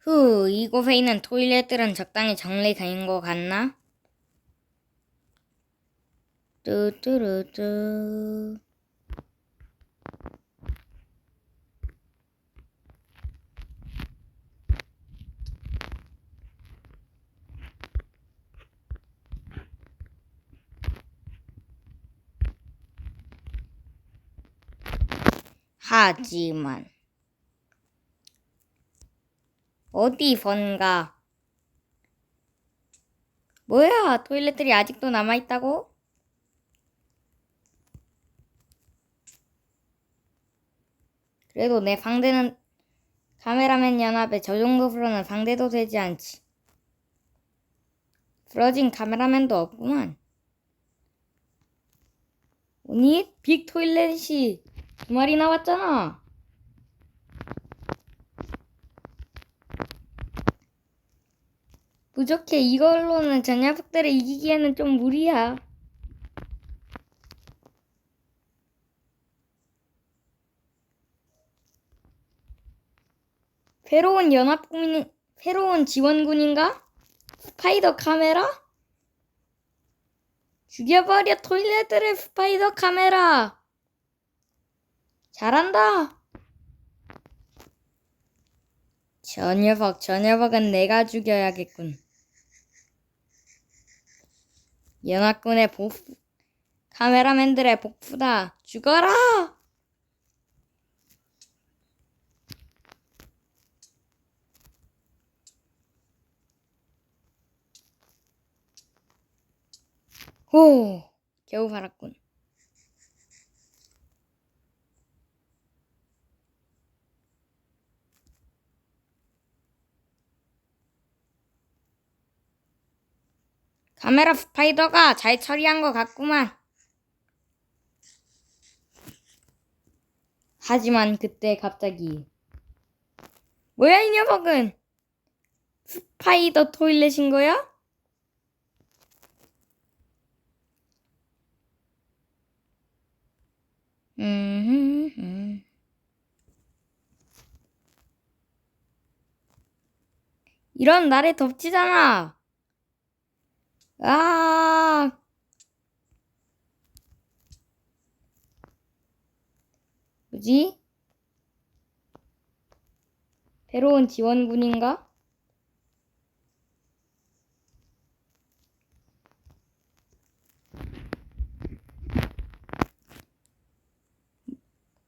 후, 이곳에 있는 토일렛들은 적당히 정리된 것 같나? 뚜뚜루뚜. 하지만 어디선가? 뭐야 토일렛들이 아직도 남아있다고? 그래도 내 상대는 카메라맨 연합에 저 정도로는 상대도 되지 않지. 부러진 카메라맨도 없구만. 아니 빅 토일렛이 두 마리 나왔잖아 부족해. 이걸로는 저 녀석들을 이기기에는 좀 무리야. 새로운 연합군이, 새로운 지원군인가? 스파이더 카메라? 죽여버려 토일렛들의 스파이더 카메라! 잘한다! 저 녀석, 저 녀석은 내가 죽여야겠군. 연합군의 복수, 카메라맨들의 복수다. 죽어라! 호, 겨우 살았군. 카메라 스파이더가 잘 처리한 것 같구만. 하지만 그때 갑자기 뭐야 이 녀석은 스파이더 토일렛인 거야? 음. 이런 날에 덥지잖아. 아, 뭐지? 새로운 지원군인가?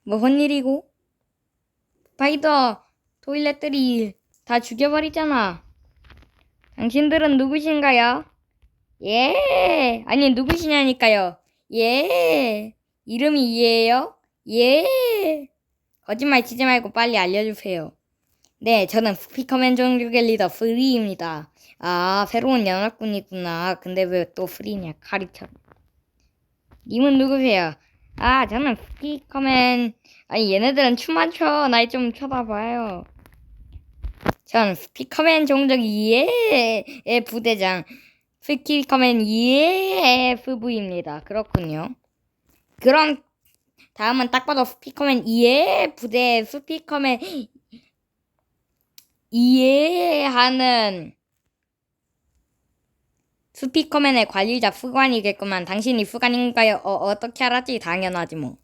무슨 일이고? 스파이더 토일렛들이 다 죽여버리잖아. 당신들은 누구신가요? 예. 아니, 누구시냐니까요. 예. 이름이 이예요? 예. 거짓말 치지 말고 빨리 알려주세요. 네, 저는 스피커맨 종족의 리더 프리입니다. 아, 새로운 연합군이구나. 근데 왜 또 프리냐, 카리처럼. 님은 누구세요? 아, 저는 스피커맨. 아니, 얘네들은 춤만 춰. 날 좀 쳐다봐요. 전 스피커맨 종족 이에의 부대장. 스피커맨 EFV입니다. 그렇군요. 그럼 다음은 딱 봐도 스피커맨 EF 부대 스피커맨 이해하는 스피커맨의 관리자副관이겠구만. 당신이副관인가요? 어, 어떻게 알았지? 당연하지 뭐.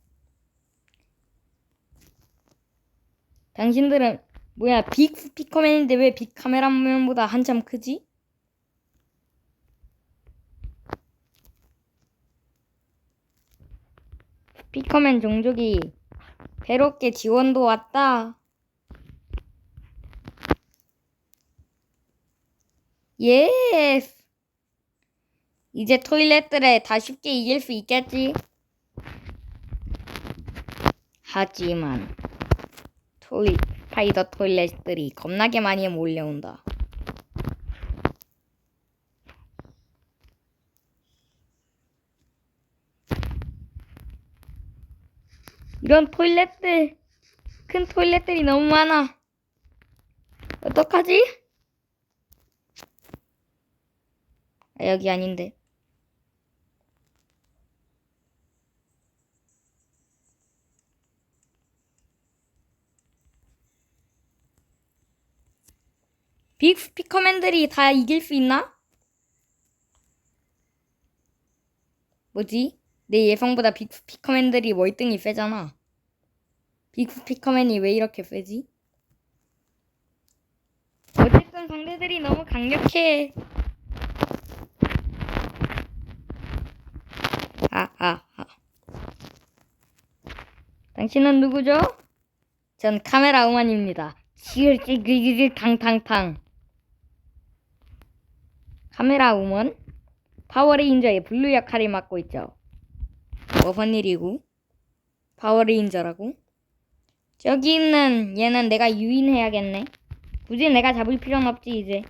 당신들은 뭐야 빅 스피커맨인데 왜 빅 카메라맨보다 한참 크지? 피커맨 종족이 배롭게 지원도 왔다. 예스. 이제 토일렛들에 다 쉽게 이길 수 있겠지. 하지만 토이 스파이더 토일렛들이 겁나게 많이 몰려온다. 이런 토일렛들 큰 토일렛들이 너무 많아. 어떡하지? 아, 여기 아닌데. 빅 스피커맨들이 다 이길 수 있나? 뭐지? 내 예상보다 빅 스피커맨들이 월등히 세잖아. 빅 스피커맨이 왜 이렇게 세지? 어쨌든 상대들이 너무 강력해. 아, 아, 아. 당신은 누구죠? 전 카메라 우만입니다. 지글지글지글 탕탕탕. 카메라 우먼? 파워레인저의 블루 역할을 맡고 있죠. 일이고? 파워레인저라고? 저기 있는 얘는 내가 유인해야겠네. 굳이 내가 잡을 필요는 없지 이제.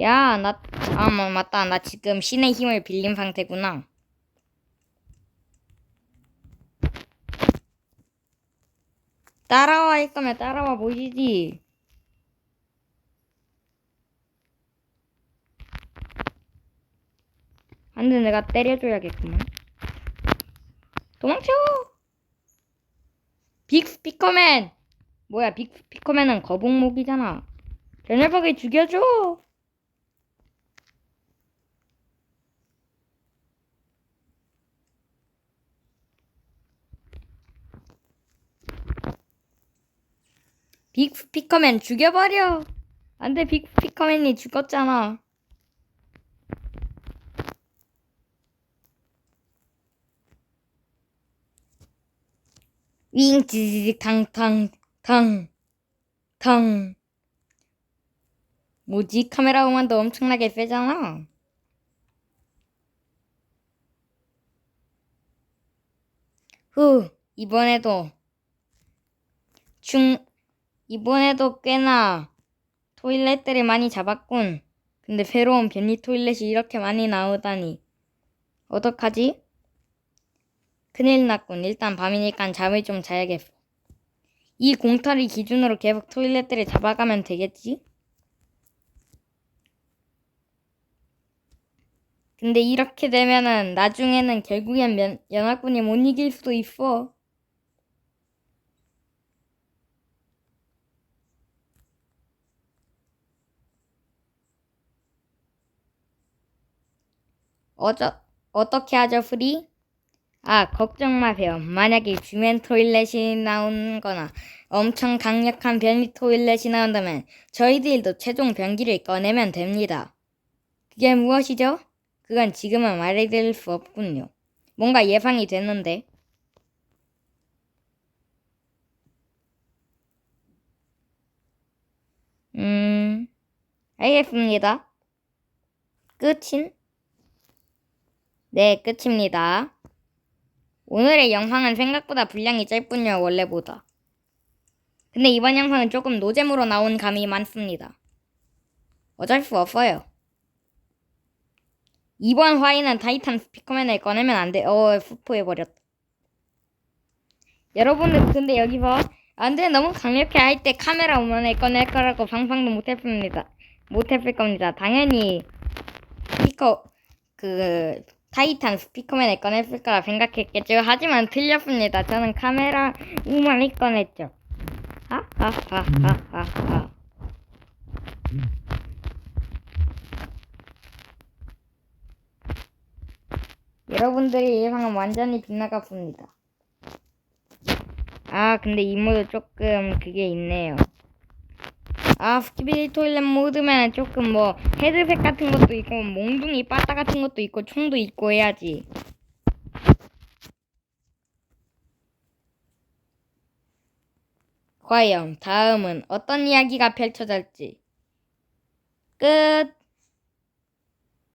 야, 나, 아, 뭐, 맞다. 나 지금 신의 힘을 빌린 상태구나. 따라와 할 거면 따라와 보시지. 안돼 내가 때려줘야겠구만. 도망쳐! 빅 스피커맨! 뭐야 빅 스피커맨은 거북목이잖아. 저 녀석을 죽여줘! 빅 스피커맨 죽여버려! 안돼 빅 스피커맨이 죽었잖아. 윙 찌직 탕탕탕 탕. 뭐지? 카메라 오만도 엄청나게 세잖아. 후 이번에도. 중 이번에도 꽤나 토일렛들을 많이 잡았군. 근데 새로운 변이 토일렛이 이렇게 많이 나오다니. 어떡하지? 큰일 났군. 일단 밤이니까 잠을 좀 자야겠어. 이 공터를 기준으로 계속 토일렛들을 잡아가면 되겠지? 근데 이렇게 되면은 나중에는 결국엔 면, 연합군이 못 이길 수도 있어. 어저, 어떻게 하죠, 프리? 아, 걱정 마세요. 만약에 주맨 토일렛이 나온 거나 엄청 강력한 변이 토일렛이 나온다면 저희들도 최종 변기를 꺼내면 됩니다. 그게 무엇이죠? 그건 지금은 말해드릴 수 없군요. 뭔가 예상이 됐는데. 음, 알겠습니다. 끝인? 네, 끝입니다. 오늘의 영상은 생각보다 분량이 짧군요, 원래보다. 근데 이번 영상은 조금 노잼으로 나온 감이 많습니다. 어쩔 수 없어요. 이번 화에는 타이탄 스피커맨을 꺼내면 안 돼. 어, 스포해버렸다. 여러분들, 근데 여기서 안 돼, 너무 강력해 할 때 카메라 오면을 꺼낼 거라고 상상도 못했습니다. 못했을 겁니다. 당연히 스피커, 그, 타이탄 스피커맨을 꺼냈을 거라 생각했겠죠. 하지만 틀렸습니다. 저는 카메라 우만을 꺼냈죠. 여러분들의 예상은 완전히 빗나갔습니다. 아, 근데 이 모드 조금 그게 있네요. 아, 스키비디 토일렛 모드면 조금 뭐 헤드셋 같은 것도 있고 몽둥이 빠따 같은 것도 있고 총도 있고 해야지. 과연 다음은 어떤 이야기가 펼쳐질지. 끝.